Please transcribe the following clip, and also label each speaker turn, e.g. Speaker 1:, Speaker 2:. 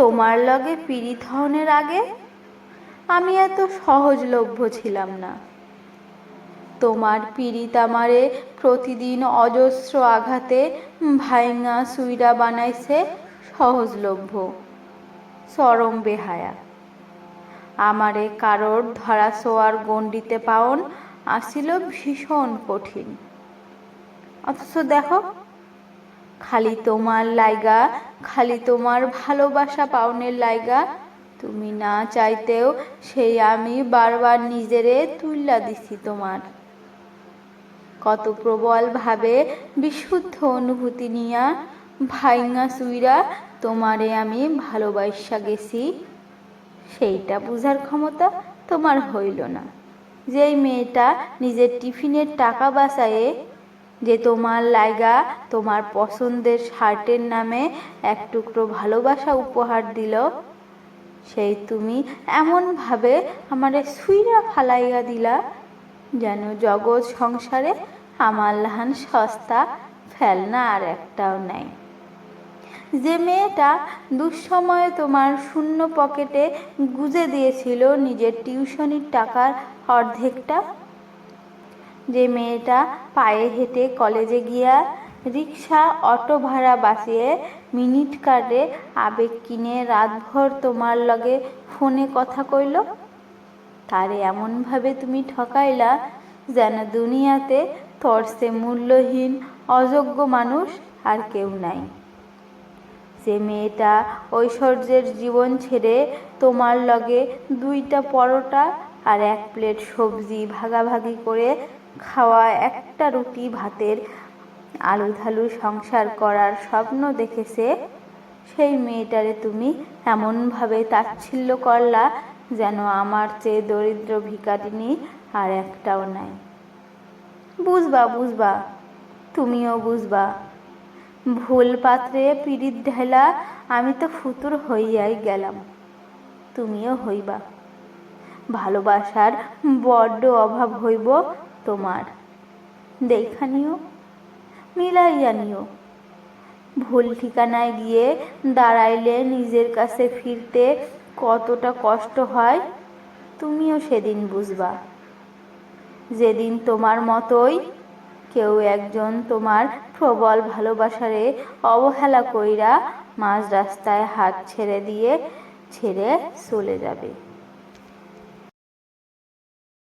Speaker 1: তোমার লগে পীড়িত হনের আগে আমি এত সহজলভ্য ছিলাম না। তোমার পীড়িত আমারে প্রতিদিন অজস্র আঘাতে ভাইঙা সুইরা বানাইছে সহজলভ্য, চরম বেহায়া। আমারে কারোর ধরা ছোঁয়ার গণ্ডিতে পাওন আসিল ভীষণ কঠিন। অথচ দেখো খালি তোমার লাইগা, খালি তোমার ভালোবাসা পাওনের লাইগা। তুমি না চাইতেও সেই আমি বারবার নিজেরে তুইলা দিছি তোমার। কত প্রবল ভাবে বিশুদ্ধ অনুভূতি নিয়া ভাইঙা সুইরা তোমারে আমি ভালোবাসা গেছি। সেইটা বুঝার ক্ষমতা তোমার হইল না। যেই মেয়েটা নিজের টিফিনের টাকা বাঁচায়ে যে তোমার লাইগা তোমার পছন্দের শার্টের নামে এক টুকরো ভালোবাসা উপহার দিল, সেই তুমি এমনভাবে আমারে সুইরা ফালাইয়া দিলা যেন জগৎ সংসারে আমার লাহান সস্তা ফেলনা আর একটাও নাই। যে মেয়েটা দুঃসময়ে তোমার শূন্য পকেটে গুজে দিয়েছিল নিজের টিউশনির টাকার অর্ধেকটা যে মেয়েটা পায়ে হেঁটে কলেজে গিয়া রিক্সা অটো ভাড়া বাঁচিয়ে মিনিট কাটে, আবেগ কিনে রাতভর তোমার লগে ফোনে কথা কইল। তারে এমনভাবে তুমি ঠকাইলা যেন দুনিয়াতে তর্সে মূল্যহীন, অযোগ্য মানুষ আর কেউ নাই। যে মেয়েটা ঐশ্বর্যের জীবন ছেড়ে তোমার লগে দুইটা পরোটা আর এক প্লেট সবজি ভাগাভাগি করে খাওয়া একটা রুটি ভাতের আলু ধালু সংসার করার স্বপ্ন দেখেছে, সেই মেয়েটারে তুমি এমনভাবে তাচ্ছিল্য করলা যেন আমার চেয়ে দরিদ্র ভিকারিনী আর একটাও নাই। বুঝবা বুঝবা, তুমিও বুঝবা, ভুল পাত্রে পিড়িত ঢেলা আমি তো ফুতুর হইয়াই গেলাম, তুমিও হইবা। ভালোবাসার বড্ড অভাব হইব তোমার। দেখা নিও মিলাইয়া নিও ভুল ঠিকানায় গিয়ে দাঁড়াইলে নিজের কাছে ফিরতে কতটা কষ্ট হয়, তুমিও সেদিন বুঝবা। যেদিন তোমার মতোই কেউ একজন তোমার প্রবল ভালোবাসারে অবহেলা কইরা মাঝ রাস্তায় হাত ছেড়ে দিয়ে ছেড়ে চলে যাবে।